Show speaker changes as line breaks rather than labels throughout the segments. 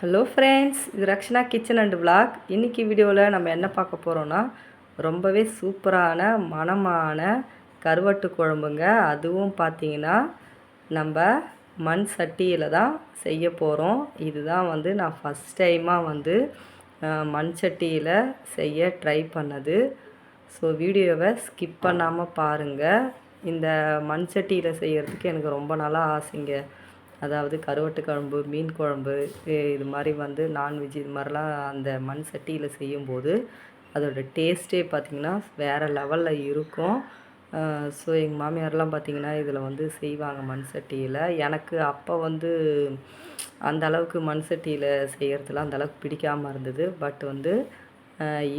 Hello friends இது Rakshana kitchen and vlog இன்றைக்கி வீடியோவில் நம்ம என்ன பார்க்க போகிறோன்னா ரொம்பவே சூப்பரான மணமான கருவட்டு குழம்புங்க. அதுவும் பார்த்தீங்கன்னா நம்ம மண் சட்டியில் தான் செய்ய போகிறோம் இதுதான் வந்து நான் ஃபஸ்ட் டைமாக வந்து மண் சட்டியில் செய்ய ட்ரை பண்ணது. ஸோ வீடியோவை ஸ்கிப் பண்ணாமல் பாருங்கள் இந்த மண் சட்டியில் செய்கிறதுக்கு எனக்கு ரொம்ப நாளாக ஆசைங்க. அதாவது கருவாட்டு குழம்பு மீன் குழம்பு இது மாதிரி வந்து நான்வெஜ் இது மாதிரிலாம் அந்த மண் சட்டியில் செய்யும்போது அதோட டேஸ்ட்டே பார்த்திங்கன்னா வேறு லெவலில் இருக்கும். ஸோ எங்கள் மாமியார்லாம் பார்த்திங்கன்னா இதில் வந்து செய்வாங்க மண் சட்டியில். எனக்கு அப்போ வந்து அந்த அளவுக்கு மண் சட்டியில் செய்கிறதுலாம் அந்தளவுக்கு பிடிக்காமல் இருந்தது. பட் வந்து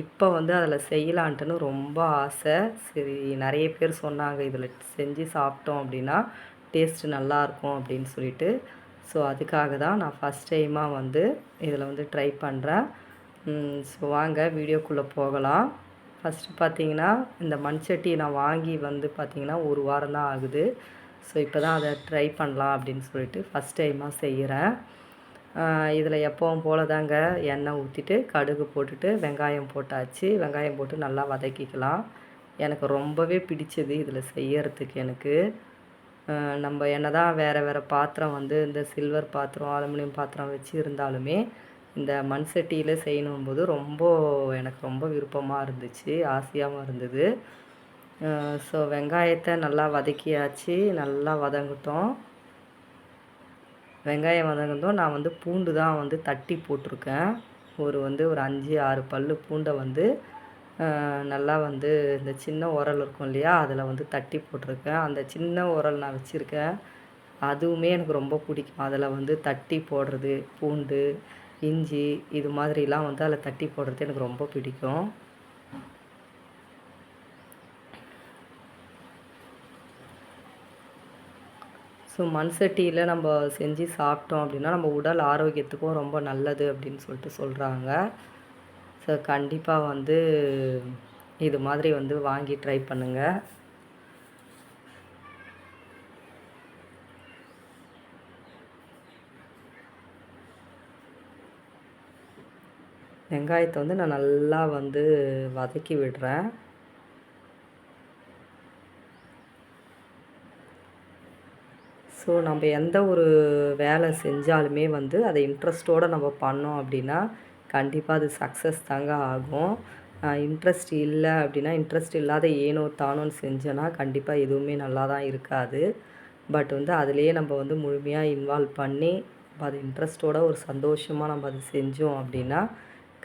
இப்போ வந்து அதில் செய்யலான்ட்டுன்னு ரொம்ப ஆசை. சரி நிறைய பேர் சொன்னாங்க இதில் செஞ்சு சாப்பிட்டோம் அப்படின்னா டேஸ்ட்டு நல்லாயிருக்கும் அப்படின்னு சொல்லிட்டு. ஸோ அதுக்காக தான் நான் ஃபஸ்ட் டைமாக வந்து இதில் வந்து ட்ரை பண்ணுறேன் ஸோ வாங்க வீடியோக்குள்ளே போகலாம். ஃபஸ்ட்டு பார்த்தீங்கன்னா இந்த மண் சட்டி நான் வாங்கி வந்து பார்த்திங்கன்னா ஒரு வாரம் தான் ஆகுது. ஸோ இப்போ தான் அதை ட்ரை பண்ணலாம் அப்படின்னு சொல்லிட்டு ஃபஸ்ட் டைமாக செய்கிறேன். இதில் எப்பவும் போல தாங்க எண்ணெய் ஊற்றிட்டு கடுகு போட்டுட்டு வெங்காயம் போட்டாச்சு. வெங்காயம் போட்டு நல்லா வதக்கிக்கலாம். எனக்கு ரொம்பவே பிடிச்சது இதில் செய்யறதுக்கு எனக்கு. நம்ம என்ன தான் வேறு வேறு பாத்திரம் வந்து இந்த சில்வர் பாத்திரம் அலுமினியம் பாத்திரம் வச்சு இருந்தாலுமே இந்த மண் சட்டியில் செய்யணும்போது ரொம்ப எனக்கு ரொம்ப விருப்பமாக இருந்துச்சு ஆசையாகவும் இருந்தது. ஸோ வெங்காயத்தை நல்லா வதக்கியாச்சு நல்லா வதங்கட்டும். வெங்காயம் வதங்கட்டும் நான் வந்து பூண்டு தான் வந்து தட்டி போட்டிருக்கேன். ஒரு வந்து ஒரு அஞ்சு ஆறு பல்லு பூண்டை வந்து நல்லா வந்து இந்த சின்ன உரல் இருக்கும் இல்லையா? அதில் வந்து தட்டி போட்டிருக்கேன். அந்த சின்ன உரல் நான் வச்சுருக்கேன். அதுவுமே எனக்கு ரொம்ப பிடிக்கும். அதில் வந்து தட்டி போடுறது பூண்டு இஞ்சி இது மாதிரிலாம் வந்து அதில் தட்டி போடுறது எனக்கு ரொம்ப பிடிக்கும். ஸோ மண் சட்டியில் நம்ம செஞ்சு சாப்பிட்டோம் அப்படின்னா நம்ம உடல் ஆரோக்கியத்துக்கும் ரொம்ப நல்லது அப்படின்னு சொல்லிட்டு சொல்கிறாங்க ஸோ கண்டிப்பாக வந்து இது மாதிரி வந்து வாங்கி ட்ரை பண்ணுங்கள் வெங்காயத்தை வந்து நான் நல்லா வந்து வதக்கி விடுறேன். ஸோ நம்ம எந்த ஒரு வேலை செஞ்சாலுமே வந்து அதை இன்ட்ரெஸ்ட்டோடு நம்ம பண்ணோம் அப்படின்னா கண்டிப்பாக அது சக்ஸஸ் தாங்க ஆகும். இன்ட்ரெஸ்ட் இல்லை அப்படின்னா இன்ட்ரெஸ்ட் இல்லாத ஏனோ தானோன்னு செஞ்சோன்னா கண்டிப்பாக எதுவுமே நல்லா தான் இருக்காது. பட் வந்து அதுலேயே நம்ம வந்து முழுமையாக இன்வால்வ் பண்ணி அது இன்ட்ரெஸ்ட்டோட ஒரு சந்தோஷமாக நம்ம அது செஞ்சோம் அப்படின்னா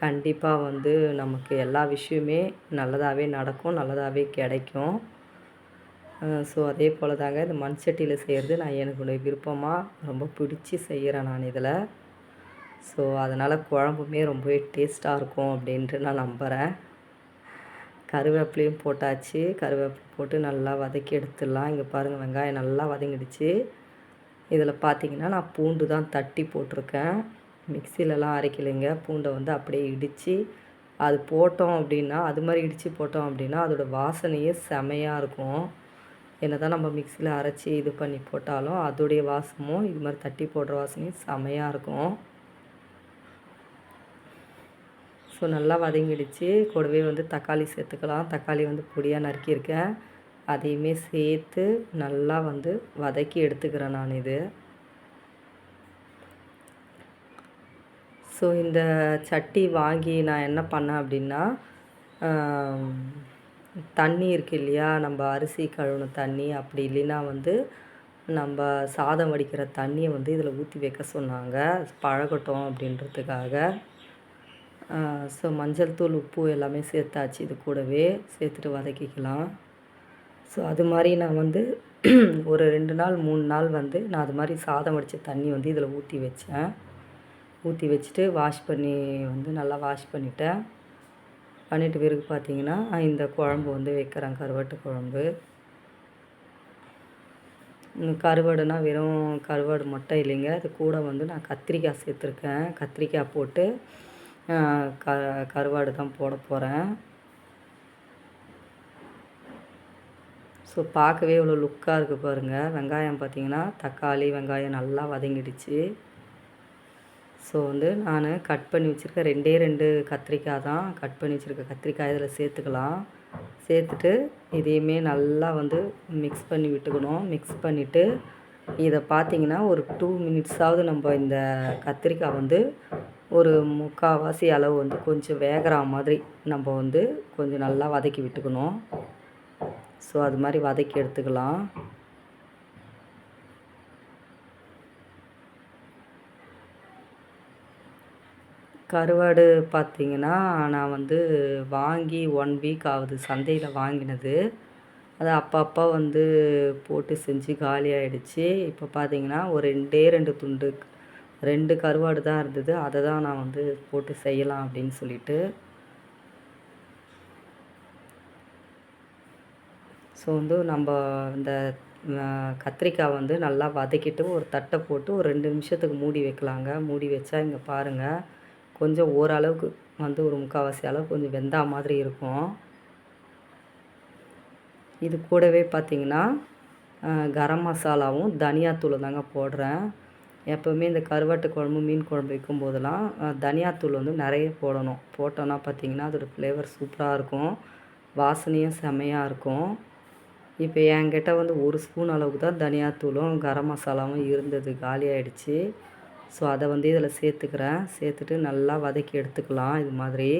கண்டிப்பாக வந்து நமக்கு எல்லா விஷயமே நல்லதாகவே நடக்கும் நல்லதாகவே கிடைக்கும். ஸோ அதே போல் தாங்க இந்த மண் சட்டியில் செய்கிறது நான் எனக்கு விருப்பமாக ரொம்ப பிடிச்சி செய்கிறேன் நான் இதில். ஸோ அதனால் குழம்புமே ரொம்பவே டேஸ்ட்டாக இருக்கும் அப்படின்ட்டு நான் நம்புகிறேன் கருவேப்பிலையும் போட்டாச்சு. கருவேப்பிலை போட்டு நல்லா வதக்கி எடுத்துடலாம். இங்கே பாருங்கள் வெங்காயம் நல்லா வதங்கிடுச்சு. இதில் பார்த்தீங்கன்னா நான் பூண்டு தான் தட்டி போட்டிருக்கேன். மிக்சிலலாம் அரைக்கலைங்க. பூண்டை வந்து அப்படியே இடித்து அது போட்டோம் அப்படின்னா அது மாதிரி இடித்து போட்டோம் அப்படின்னா அதோட வாசனையே செமையாக இருக்கும். என்ன தான் நம்ம மிக்சியில் அரைச்சி இது பண்ணி போட்டாலும் அதோடைய வாசமும் இது மாதிரி தட்டி போடுற வாசனையும் செமையாக இருக்கும். ஸோ நல்லா வதங்கிடுச்சு. கூடவே வந்து தக்காளி சேர்த்துக்கலாம். தக்காளி வந்து பொடியாக நறுக்கியிருக்கேன் அதையுமே சேர்த்து நல்லா வந்து வதக்கி எடுத்துக்கிறேன் நான் இது. ஸோ இந்த சட்டி வாங்கி நான் என்ன பண்ணேன் அப்படின்னா தண்ணி இருக்கு இல்லையா? நம்ம அரிசி கழுவுன தண்ணி அப்படி இல்லைன்னா வந்து நம்ம சாதம் வடிக்கிற தண்ணியை வந்து இதில் ஊற்றி வைக்க சொன்னாங்க. பழகட்டும் அப்படின்றதுக்காக. ஸோ மஞ்சள் தூள் உப்பு எல்லாமே சேர்த்தாச்சு. இது கூடவே சேர்த்துட்டு வதக்கிக்கலாம். ஸோ அது மாதிரி நான் வந்து ஒரு ரெண்டு நாள் மூணு நாள் வந்து நான் அது மாதிரி சாதம் வடித்த தண்ணி வந்து இதில் ஊற்றி வச்சேன். ஊற்றி வச்சுட்டு வாஷ் பண்ணி வந்து நல்லா வாஷ் பண்ணிட்டேன். பண்ணிட்டு பிறகு பார்த்தீங்கன்னா இந்த குழம்பு வந்து வைக்கிறேன் கருவாட்டு குழம்பு. கருவாடுனா வெறும் கருவாடு மட்டும் இல்லைங்க. அது கூட வந்து நான் கத்திரிக்காய் சேர்த்துருக்கேன். கத்திரிக்காய் போட்டு க கருவாடு தான் போட போகிறேன் ஸோ பார்க்கவே இவ்வளோ லுக்காக இருக்குது பாருங்கள் வெங்காயம் பார்த்தீங்கன்னா தக்காளி வெங்காயம் நல்லா வதங்கிடுச்சு. ஸோ வந்து நான் கட் பண்ணி வச்சுருக்க ரெண்டே ரெண்டு கத்திரிக்காய் தான் கட் பண்ணி வச்சுருக்க. கத்திரிக்காய் இதில் சேர்த்துக்கலாம். சேர்த்துட்டு இதையுமே நல்லா வந்து மிக்ஸ் பண்ணி விட்டுக்கணும். மிக்ஸ் பண்ணிவிட்டு இதை பார்த்திங்கன்னா ஒரு டூ மினிட்ஸாவது நம்ம இந்த கத்திரிக்காய் வந்து ஒரு முக்கால்வாசி அளவு வந்து கொஞ்சம் வேகிற மாதிரி நம்ம வந்து கொஞ்சம் நல்லா வதக்கி விட்டுக்கணும். ஸோ அது மாதிரி வதக்கி எடுத்துக்கலாம். கருவாடு பார்த்திங்கன்னா நான் வந்து வாங்கி ஒன் வீக் ஆகுது. சந்தையில் வாங்கினது. அது அப்பப்போ வந்து போட்டு செஞ்சு காலி ஆகிடுச்சி இப்போ பார்த்திங்கன்னா ஒரு ரெண்டே ரெண்டு துண்டு ரெண்டு கருவாடு தான் இருந்தது. அதை தான் நான் வந்து போட்டு செய்யலாம் அப்படின்னு சொல்லிட்டு. ஸோ வந்து நம்ம இந்த கத்திரிக்காய் வந்து நல்லா வதக்கிட்டு ஒரு தட்டை போட்டு ஒரு ரெண்டு நிமிஷத்துக்கு மூடி வைக்கலாங்க. மூடி வச்சா இங்கே பாருங்கள் கொஞ்சம் ஓரளவுக்கு வந்து ஒரு முக்கால்வாசி அளவு கொஞ்சம் வெந்தா மாதிரி இருக்கும். இது கூடவே பார்த்திங்கன்னா கரம் மசாலாவும் தனியாத்தூள் தாங்க போடுறேன். எப்போவுமே இந்த கருவாட்டு குழம்பு மீன் குழம்பு வைக்கும் போதெல்லாம் தனியாத்தூள் வந்து நிறைய போடணும். போட்டோன்னா பார்த்திங்கன்னா அதோடய ஃப்ளேவர் சூப்பராக இருக்கும். வாசனையும் செமையாக இருக்கும். இப்போ என்கிட்ட வந்து ஒரு ஸ்பூன் அளவுக்கு தான் தனியாத்தூளும் கரம் மசாலாவும் இருந்தது. காலி ஆகிடுச்சி ஸோ அதை வந்து இதில் சேர்த்துக்கிறேன். சேர்த்துட்டு நல்லா வதக்கி எடுத்துக்கலாம். இது மாதிரி.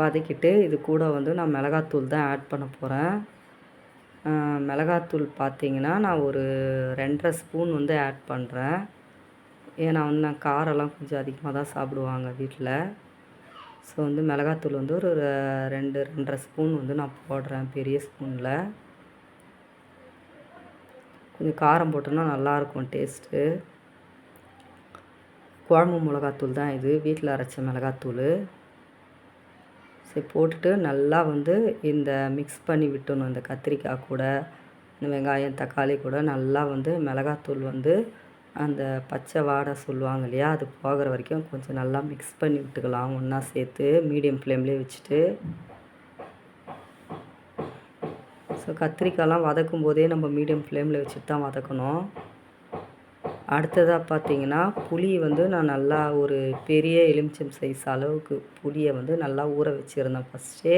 வதக்கிட்டு இது கூட வந்து நான் மிளகாத்தூள் தான் ஆட் பண்ண போகிறேன் மிளகாத்தூள் பார்த்திங்கன்னா நான் ஒரு ரெண்டரை ஸ்பூன் வந்து ஆட் பண்ணுறேன் ஏன்னா வந்து நான் காரெல்லாம் கொஞ்சம் அதிகமாக தான் சாப்பிடுவாங்க வீட்டில் ஸோ வந்து மிளகாத்தூள் வந்து ஒரு ரெண்டு ரெண்டரை ஸ்பூன் வந்து நான் போடுறேன் பெரிய ஸ்பூனில். கொஞ்சம் காரம் போட்டோன்னா நல்லாயிருக்கும் டேஸ்ட்டு குழம்பு மிளகாத்தூள் தான் இது. வீட்டில் அரைச்ச மிளகாத்தூள். சரி போட்டுட்டு நல்லா வந்து இந்த மிக்ஸ் பண்ணி விட்டணும். இந்த கத்திரிக்காய் கூட இந்த வெங்காயம் தக்காளி கூட நல்லா வந்து மிளகாத்தூள் வந்து அந்த பச்சை வாடை சொல்லுவாங்க இல்லையா அது போகிற வரைக்கும் கொஞ்சம் நல்லா மிக்ஸ் பண்ணி விட்டுக்கலாம். ஒன்றா சேர்த்து மீடியம் ஃப்ளேம்லேயே வச்சுட்டு. ஸோ கத்திரிக்காயெலாம் வதக்கும் போதே நம்ம மீடியம் ஃப்ளேமில் வச்சுட்டு தான் வதக்கணும். அடுத்ததாக பார்த்தீங்கன்னா புளி வந்து நான் நல்லா ஒரு பெரிய எலுமிச்சம் சைஸ் அளவுக்கு புளியை வந்து நல்லா ஊற வச்சுருந்தேன் ஃபஸ்ட்டே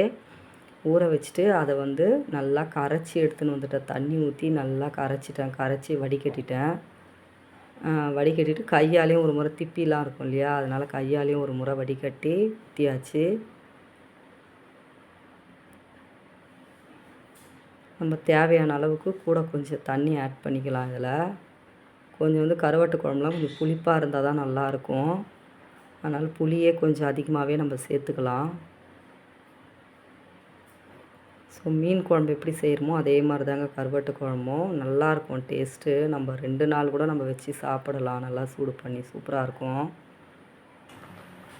ஊற வச்சுட்டு அதை வந்து நல்லா கரைச்சி எடுத்துன்னு வந்துட்டேன். தண்ணி ஊற்றி நல்லா கரைச்சிட்டேன். கரைச்சி வடிகட்டிட்டேன். வடிகட்டிட்டு கையாலேயும் ஒரு முறை திப்பிலாம் இருக்கும் இல்லையா? அதனால் கையாலேயும் ஒரு முறை வடிகட்டி ஊற்றியாச்சு நம்ம தேவையான அளவுக்கு கூட கொஞ்சம் தண்ணி ஆட் பண்ணிக்கலாம் இதில். கொஞ்சம் வந்து கருவாட்டு குழம்புலாம் கொஞ்சம் புளிப்பாக இருந்தால் தான் நல்லாயிருக்கும். அதனால் புளியே கொஞ்சம் அதிகமாகவே நம்ம சேர்த்துக்கலாம். ஸோ மீன் குழம்பு எப்படி செய்கிறோமோ அதே மாதிரி தாங்க கருவாட்டு குழம்பும். நல்லாயிருக்கும் டேஸ்ட்டு. நம்ம ரெண்டு நாள் கூட நம்ம வச்சு சாப்பிடலாம். நல்லா சூடு பண்ணி சூப்பராக இருக்கும்.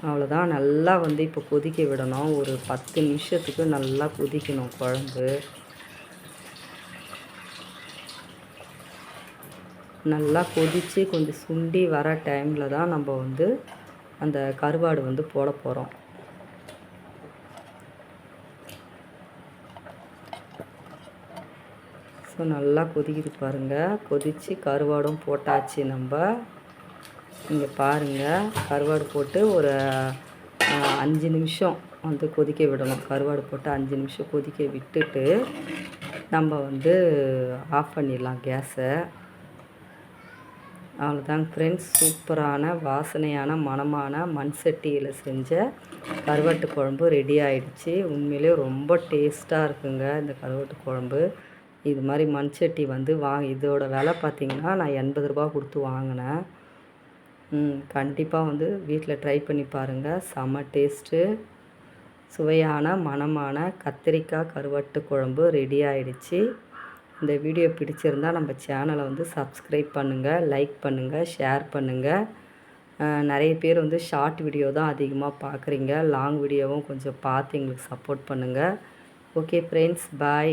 அவ்வளோதான். நல்லா வந்து இப்போ கொதிக்க விடணும். ஒரு பத்து நிமிஷத்துக்கு நல்லா கொதிக்கணும் குழம்பு. நல்லா கொதித்து கொஞ்சம் சுண்டி வர டைமில் தான் நம்ம வந்து அந்த கருவாடு வந்து போட போகிறோம் ஸோ நல்லா கொதிக்குது பாருங்கள் கொதித்து கருவாடும் போட்டாச்சு நம்ம. இங்கே பாருங்கள் கருவாடு போட்டு ஒரு அஞ்சு நிமிஷம் வந்து கொதிக்க விடணும். கருவாடு போட்டு அஞ்சு நிமிஷம் கொதிக்க விட்டுட்டு நம்ம வந்து ஆஃப் பண்ணிடலாம் கேஸை. அவ்வளோதாங்க ஃப்ரெண்ட்ஸ் சூப்பரான வாசனையான மணமான மண் சட்டியில் செஞ்ச கருவாட்டு குழம்பு ரெடி ஆயிடுச்சு. உண்மையிலே ரொம்ப டேஸ்ட்டாக இருக்குங்க இந்த கருவாட்டு குழம்பு. இது மாதிரி மண் சட்டி வந்து வா இதோட விலை பார்த்திங்கன்னா நான் எண்பது ரூபா கொடுத்து வாங்கினேன். கண்டிப்பாக வந்து வீட்டில் ட்ரை பண்ணி பாருங்கள் செம்ம டேஸ்ட்டு சுவையான மணமான கத்திரிக்காய் கருவாட்டு குழம்பு ரெடி ஆயிடுச்சு. இந்த வீடியோ பிடிச்சிருந்தால் நம்ம சேனலை வந்து சப்ஸ்கிரைப் பண்ணுங்கள் லைக் பண்ணுங்கள் ஷேர் பண்ணுங்கள் நிறைய பேர் வந்து ஷார்ட் வீடியோ தான் அதிகமாக பார்க்குறீங்க லாங் வீடியோவும் கொஞ்சம் பார்த்து எங்களுக்கு சப்போர்ட் பண்ணுங்கள் ஓகே ஃப்ரெண்ட்ஸ் பாய்